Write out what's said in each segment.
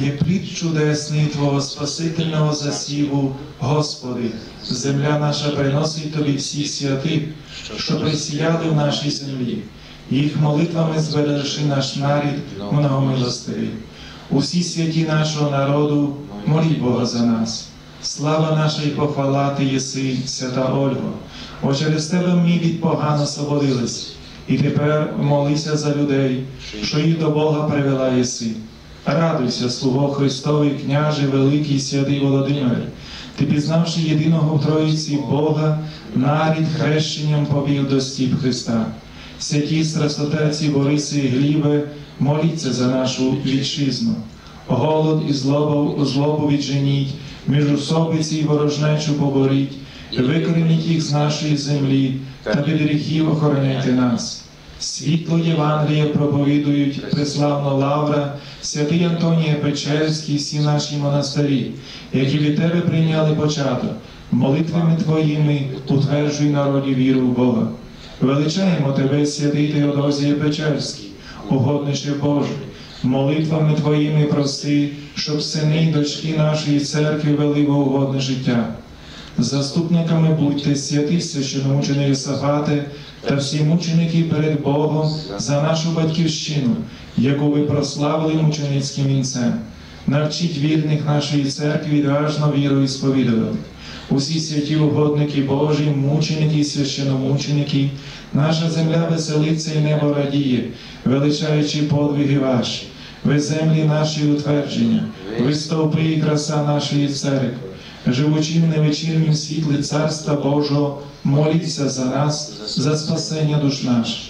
є плід чудесний Твого Спасительного засіву, Господи, земля наша приносить Тобі всіх святих, що присіяли в нашій землі. Їх молитвами збережи наш нарід, многомилостивий. Усі святі нашого народу, моліть Бога за нас. Слава наша і похвала Ти єси, свята Ольго. О, через Тебе ми від погано свободились, і тепер молися за людей, що їх до Бога привела єси. Радуйся, слуго Христовий, княже, великий святий Володимир, ти, пізнавши єдиного в Троїці Бога, нарід хрещенням повів до стіп Христа. Святі страстотерці Бориси і Глібе, моліться за нашу вітчизну. Голод і злобу, злобу відженіть, міжусобиці і ворожнечу поборіть, викореніть їх з нашої землі та від гріхів охороняйте нас. Світло Євангелія проповідують преславно Лавра, святий Антонія Печерський, всі наші монастирі, які від тебе прийняли початок. Молитвами Твоїми утверджуй народі віру в Бога. Величаємо Тебе, святий Теодозія Печерський, угоднище Божий, молитвами Твоїми прости, щоб сини й дочки нашої церкви вели угодне життя. Заступниками будьте святі священомучений Сафати та всі мученики перед Богом за нашу батьківщину, яку ви прославили мученицьким вінцем. Навчіть вірних нашої церкви відважно вірою сповідувати. Усі святі угодники Божі, мученики і священомученики, наша земля веселиться і небо радіє, величаючи подвиги ваші, ви землі наші утвердження, ви стовпи і краса нашої церкви живучи в невечірнім світлі Царства Божого, моліться за нас, за спасення душ наших.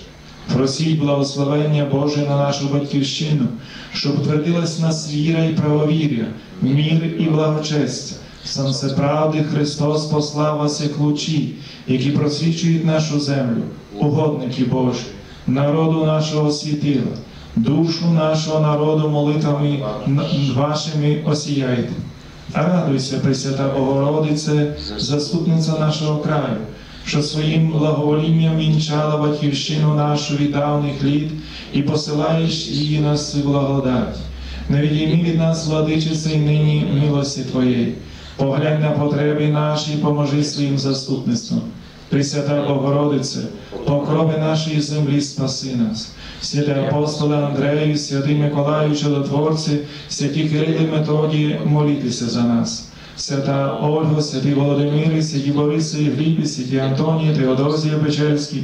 Просіть благословення Боже на нашу батьківщину, щоб утвердилась нас віра і правовір'я, мір і благочестя. Сонце правди Христос послав вас як лучі, які просвічують нашу землю, угодники Божі, народу нашого світила, душу нашого народу молитвами вашими осіяйте. Радуйся, Пресвята Богородице, заступниця нашого краю, що своїм благоволінням вінчала батьківщину нашу від давних літ і посилаєш її на свою благодать. Не відійми від нас, владичице, і нині милості Твоєї. Поглянь на потреби наші, і поможи своїм заступництвом. Пресвята Богородице, покрови нашої землі спаси нас. Святі апостоли Андрею, святий Миколаю, чудотворці, святі Кирили Методії, молітеся за нас. Свята Ольга, святий Володимир, святі Бориси, Глібі, святі Антонії, Теодозія Печерський,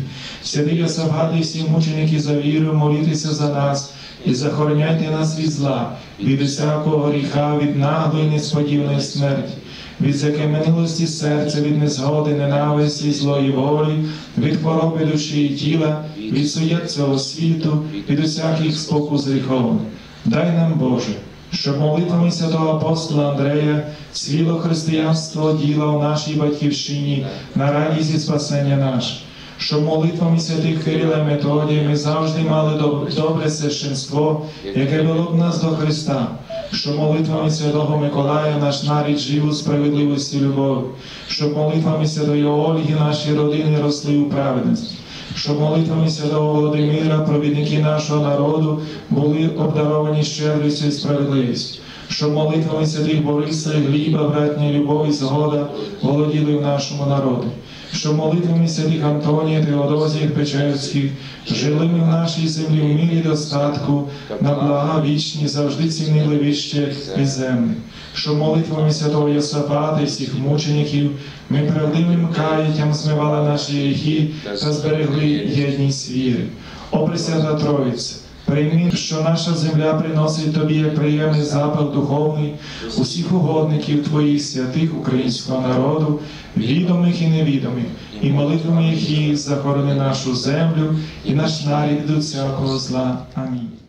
Йосафат і всі мученики за віру, молітеся за нас і захороняйте нас від зла, від усякого гріха, від наглої несподіваної смерті від закаменілості серця, від незгоди, ненависті, злої волі, від хвороби душі і тіла, від суєт цього світу, від усяких спокус гріховних. Дай нам, Боже, щоб молитвами святого апостола Андрея свіло християнство діла у нашій батьківщині на радість і спасення наше. Щоб молитвами святих Кирила і Методія ми завжди мали добре священство, яке вело б нас до Христа, що молитвами святого Миколая наш нарід жив у справедливості любові, щоб молитвами святої Ольги наші родини росли у праведності, щоб молитвами святого Володимира, провідники нашого народу, були обдаровані щедрістю і справедливістю. Щоб молитвами святих Бориса і Гліба, братня любов і згода володіли в нашому народі що молитвами святих Антонія Теодозії Печерських жили ми в нашій землі в мірі достатку, на блага вічні завжди цінили вище і землі, що молитвами святого Йосафата і всіх мучеників ми правдивим каяттям змивали наші гріхи та зберегли єдність віри. О Пресвята Троїця! Прийми, що наша земля приносить тобі як приємний запах духовний усіх угодників твоїх святих українського народу, відомих і невідомих, і молитвами їх захорони нашу землю і наш нарід до всякого зла. Амінь.